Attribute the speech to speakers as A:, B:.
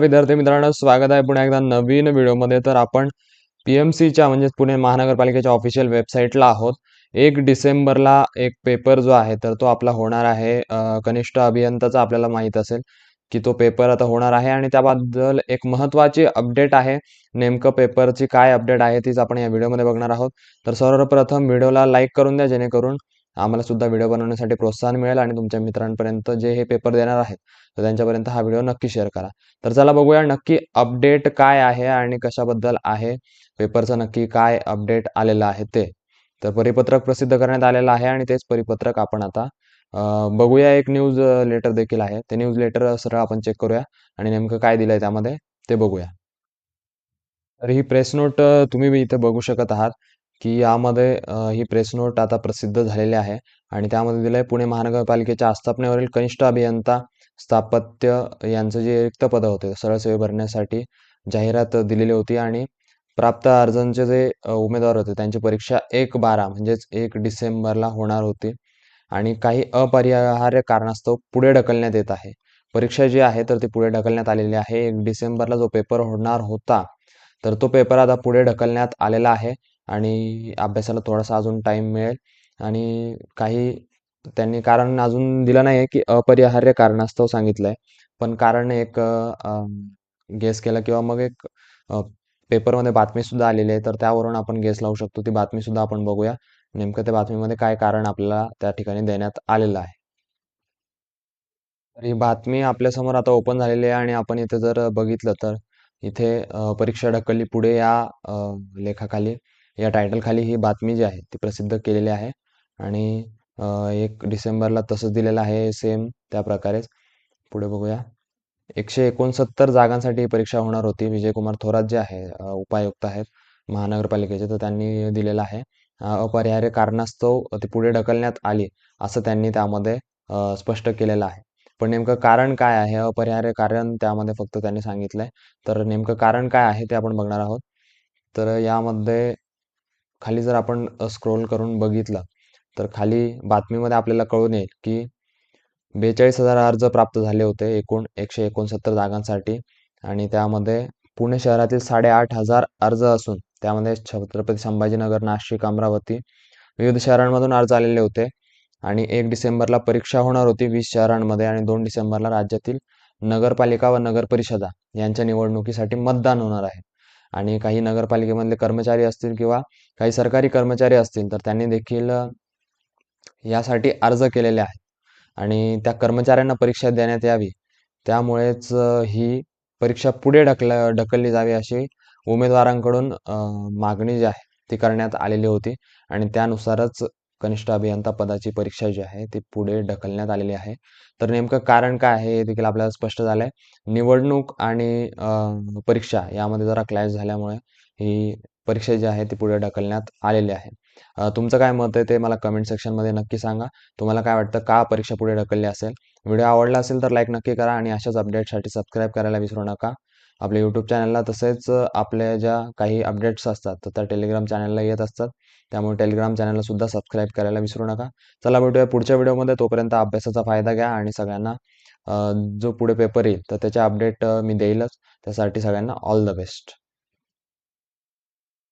A: विद्यार्थी मित्रांनो स्वागत आहे पुन्हा एकदा नवीन व्हिडिओमध्ये. तर आपण पी एम सीच्या म्हणजेच पुणे महानगरपालिकेच्या ऑफिशियल वेबसाईटला आहोत. एक डिसेंबरला एक पेपर जो आहे तर तो आपला होणार आहे. कनिष्ठ अभियंताचा आपल्याला माहीत असेल की तो पेपर आता होणार आहे आणि त्याबद्दल एक महत्त्वाची अपडेट आहे. नेमकं पेपरची काय अपडेट आहे तीच आपण या व्हिडिओमध्ये बघणार आहोत. तर सर्वप्रथम व्हिडिओला लाईक करून द्या जेणेकरून आम्हाला सुद्धा व्हिडिओ बनवण्यासाठी प्रोत्साहन मिळेल आणि तुमच्या मित्रांपर्यंत जे हे पेपर देणार आहेत तर त्यांच्यापर्यंत हा व्हिडिओ नक्की शेअर करा. तर चला बघूया नक्की अपडेट काय आहे आणि कशाबद्दल आहे पेपरचं नक्की काय अपडेट आलेलं आहे ते. तर परिपत्रक प्रसिद्ध करण्यात आलेलं आहे आणि तेच परिपत्रक आपण आता बघूया एक न्यूज लेटर देखील आहे. ते न्यूज लेटर सरळ आपण चेक करूया आणि नेमकं काय दिलंय त्यामध्ये ते बघूया. तर ही प्रेस नोट तुम्ही इथे बघू शकत आहात. की यामध्ये ही प्रेस नोट आता प्रसिद्ध झालेली आहे आणि त्यामध्ये दिलंय पुणे महानगरपालिकेच्या आस्थापनेवरील कनिष्ठ अभियंता स्थापत्य यांचं जे रिक्त पद होते सरळ सेवे भरण्यासाठी जाहिरात दिलेली होती आणि प्राप्त अर्जांचे जे उमेदवार होते त्यांची परीक्षा एक बारा म्हणजेच एक डिसेंबरला होणार होती आणि काही अपरिहार्य कारणास्तव पुढे ढकलण्यात येत आहे. परीक्षा जी आहे तर ती पुढे ढकलण्यात आलेली आहे. एक डिसेंबरला जो पेपर होणार होता तर तो पेपर आता पुढे ढकलण्यात आलेला आहे. आणि अभ्यासाला थोडासा अजून टाईम मिळेल. आणि काही त्यांनी कारण अजून दिलं नाही आहे की अपरिहार्य कारणास्तव सांगितलं आहे पण कारण एक गेस केला किंवा मग एक अ, पेपरमध्ये बातमीसुद्धा आलेली आहे. तर त्यावरून आपण गेस लावू शकतो. ती बातमीसुद्धा आपण बघूया. नेमकं त्या बातमीमध्ये काय कारण आपल्याला त्या ठिकाणी देण्यात आलेलं आहे. तर ही बातमी आपल्यासमोर आता ओपन झालेली आहे आणि आपण इथे जर बघितलं तर इथे परीक्षा ढकलली पुढे या लेखाखाली. या टायटलखाली ही बातमी जी आहे ती प्रसिद्ध केलेली आहे. आणि एक डिसेंबरला तसंच दिलेलं आहे सेम त्या प्रकारेच. पुढे बघूया. एकशे एकोणसत्तर जागांसाठी ही परीक्षा होणार होती. विजयकुमार थोरात जे आहे उपायुक्त आहेत महानगरपालिकेचे तर त्यांनी दिलेलं आहे. अपरिहार्य कारणास्तव ती पुढे ढकलण्यात आली असं त्यांनी त्यामध्ये स्पष्ट केलेलं आहे. पण नेमकं कारण काय आहे? अपरिहार्य कारण त्यामध्ये फक्त त्यांनी सांगितलंय. तर नेमकं कारण काय आहे ते आपण बघणार आहोत. तर यामध्ये खाली जर आपण स्क्रोल करून बघितलं तर खाली बातमीमध्ये आपल्याला कळून येईल की बेचाळीस हजार अर्ज प्राप्त झाले होते एकूण एकशे एकोणसत्तर जागांसाठी आणि त्यामध्ये पुणे शहरातील साडेआठ हजार अर्ज असून त्यामध्ये छत्रपती संभाजीनगर नाशिक अमरावती विविध शहरांमधून अर्ज आलेले होते आणि एक डिसेंबरला परीक्षा होणार होती वीस शहरांमध्ये आणि दोन डिसेंबरला राज्यातील नगरपालिका व नगर परिषदा यांच्या निवडणुकीसाठी मतदान होणार आहे. आणि काही नगरपालिकेमधले कर्मचारी असतील किंवा काही सरकारी कर्मचारी असतील तर त्यांनी देखील यासाठी अर्ज केलेले आहेत. आणि त्या कर्मचाऱ्यांना परीक्षा देण्यात यावी. त्यामुळेच ही परीक्षा पुढे ढकल ढकलली जावी अशी उमेदवारांकडून मागणी जी आहे ती करण्यात आलेली होती. आणि त्यानुसारच कनिष्ठ अभियंता पदाची परीक्षा जी आहे ती पुढे ढकलण्यात आलेली आहे. तर नेमकं कारण काय आहे हे देखील आपल्याला स्पष्ट झालंय. निवडणूक आणि परीक्षा यामध्ये जरा क्लॅश झाल्यामुळे ही परीक्षा जी आहे ती पुढे ढकलण्यात आलेली आहे. तुमचं काय मत आहे ते मला कमेंट सेक्शनमध्ये नक्की सांगा. तुम्हाला काय वाटतं का परीक्षा पुढे ढकलली असेल? व्हिडिओ आवडला असेल तर लाईक नक्की करा आणि अशाच अपडेटसाठी सबस्क्राईब करायला विसरू नका. आपल्या यूट्यूब चॅनलला तसेच आपल्या ज्या काही अपडेट्स असतात तर त्या टेलिग्राम चॅनलला येत असतात. त्यामुळे टेलिग्राम चॅनलला सुद्धा सबस्क्राईब करायला विसरू नका. चला भेटूया पुढच्या व्हिडिओमध्ये तोपर्यंत अभ्यासाचा फायदा घ्या आणि सगळ्यांना जो पुढे पेपर येईल तर त्याचे अपडेट मी देईलच. त्यासाठी सगळ्यांना ऑल द बेस्ट